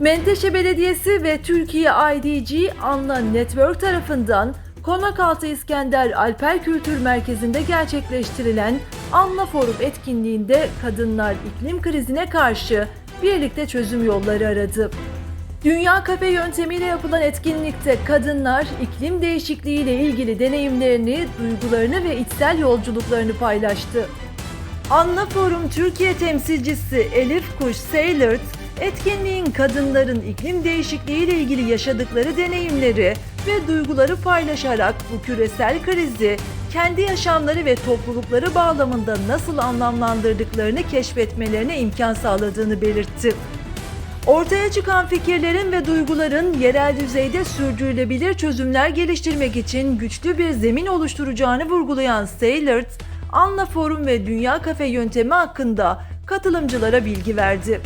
Menteşe Belediyesi ve Türkiye IDG Anla Network tarafından Konakaltı İskender Alper Kültür Merkezi'nde gerçekleştirilen Anla Forum etkinliğinde kadınlar iklim krizine karşı birlikte çözüm yolları aradı. Dünya Kafe yöntemiyle yapılan etkinlikte kadınlar iklim değişikliği ile ilgili deneyimlerini, duygularını ve içsel yolculuklarını paylaştı. Anla Forum Türkiye temsilcisi Elif Kuş Sailert, etkinliğin kadınların iklim değişikliği ile ilgili yaşadıkları deneyimleri ve duyguları paylaşarak bu küresel krizi kendi yaşamları ve toplulukları bağlamında nasıl anlamlandırdıklarını keşfetmelerine imkan sağladığını belirtti. Ortaya çıkan fikirlerin ve duyguların yerel düzeyde sürdürülebilir çözümler geliştirmek için güçlü bir zemin oluşturacağını vurgulayan Sailert, Anla Forum ve Dünya Kafe yöntemi hakkında katılımcılara bilgi verdi.